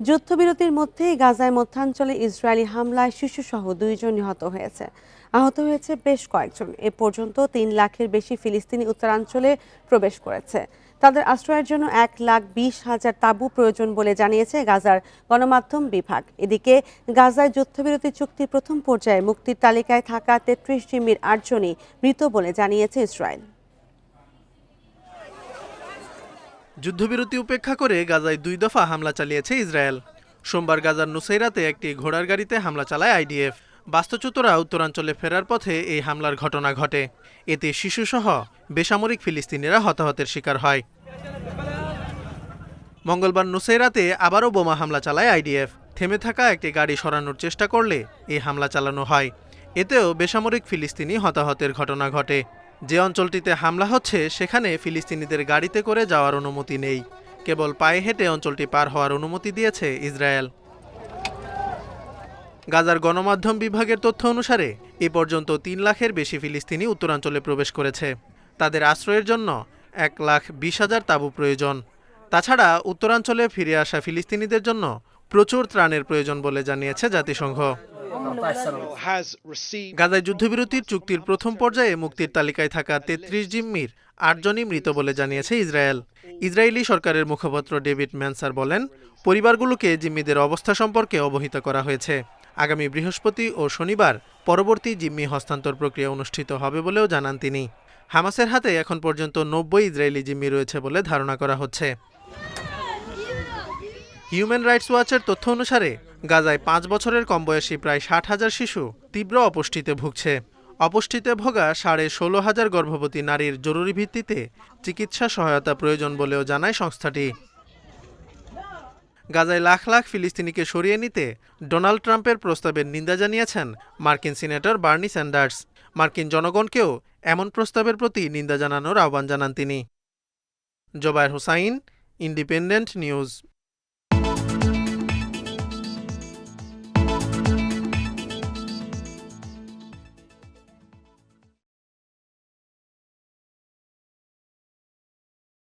যুদ্ধবিরতির মধ্যেই গাজায় মধ্যাঞ্চলে ইসরায়েলি হামলায় শিশুসহ দুইজন নিহত হয়েছে। আহত হয়েছে বেশ কয়েকজন। এ পর্যন্ত তিন লাখের বেশি ফিলিস্তিনি উত্তরাঞ্চলে প্রবেশ করেছে। তাদের আশ্রয়ের জন্য এক লাখ বিশ হাজার তাঁবু প্রয়োজন বলে জানিয়েছে গাজার গণমাধ্যম বিভাগ। এদিকে গাজায় যুদ্ধবিরতি চুক্তির প্রথম পর্যায়ে মুক্তির তালিকায় থাকা তেত্রিশ জিম্মির আটজনই মৃত বলে জানিয়েছে ইসরায়েল। যুদ্ধবিরতি উপেক্ষা করে গাজায় দুই দফা হামলা চালিয়েছে ইসরায়েল। সোমবার গাজার নুসাইরাতে একটি ঘোড়ার গাড়িতে হামলা চালায় আইডিএফ। বাস্তুচ্যুতরা উত্তরাঞ্চলে ফেরার পথে এই হামলার ঘটনা ঘটে। এতে শিশুসহ বেসামরিক ফিলিস্তিনিরা হতাহতের শিকার হয়। মঙ্গলবার নুসাইরাতে আবারও বোমা হামলা চালায় আইডিএফ। থেমে থাকা একটি গাড়ি সরানোর চেষ্টা করলে এই হামলা চালানো হয়। এতেও বেসামরিক ফিলিস্তিনি হতাহতের ঘটনা ঘটে। যে অঞ্চলটিতে হামলা হচ্ছে, সেখানে ফিলিস্তিনিদের গাড়িতে করে যাওয়ার অনুমতি নেই। কেবল পায়ে হেঁটে অঞ্চলটি পার হওয়ার অনুমতি দিয়েছে ইসরায়েল। গাজার গণমাধ্যম বিভাগের তথ্য অনুসারে, এ পর্যন্ত তিন লাখের বেশি ফিলিস্তিনি উত্তরাঞ্চলে প্রবেশ করেছে। তাদের আশ্রয়ের জন্য এক লাখ বিশ হাজার তাঁবু প্রয়োজন। তাছাড়া উত্তরাঞ্চলে ফিরে আসা ফিলিস্তিনিদের জন্য প্রচুর ত্রাণের প্রয়োজন বলে জানিয়েছে জাতিসংঘ। গাজায় যুদ্ধবিরতির চুক্তির প্রথম পর্যায়ে মুক্তির তালিকায় থাকা তেত্রিশ জিম্মির আটজনই মৃত বলে জানিয়েছে ইসরায়েল। ইসরায়েলি সরকারের মুখপাত্র ডেভিড ম্যানসার বলেন পরিবারগুলোকে জিম্মিদের অবস্থা সম্পর্কে অবহিত করা হয়েছে। আগামী বৃহস্পতি ও শনিবার পরবর্তী জিম্মি হস্তান্তর প্রক্রিয়া অনুষ্ঠিত হবে বলেও জানান তিনি। হামাসের হাতে এখন পর্যন্ত নব্বই ইসরায়েলি জিম্মি রয়েছে বলে ধারণা করা হচ্ছে। হিউম্যান রাইটস ওয়াচের তথ্য অনুসারে, গাজায় পাঁচ বছরের কম বয়সী প্রায় ষাট হাজার শিশু তীব্র অপুষ্টিতে ভুগছে। অপুষ্টিতে ভোগা সাড়ে ষোলো হাজার গর্ভবতী নারীর জরুরি ভিত্তিতে চিকিৎসা সহায়তা প্রয়োজন বলেও জানায় সংস্থাটি। গাজায় লাখ লাখ ফিলিস্তিনিকে সরিয়ে নিতে ডোনাল্ড ট্রাম্পের প্রস্তাবের নিন্দা জানিয়েছেন মার্কিন সিনেটর বার্নি স্যান্ডার্স। মার্কিন জনগণকেও এমন প্রস্তাবের প্রতি নিন্দা জানানোর আহ্বান জানান তিনি। Zubayer Hussain, Independent News.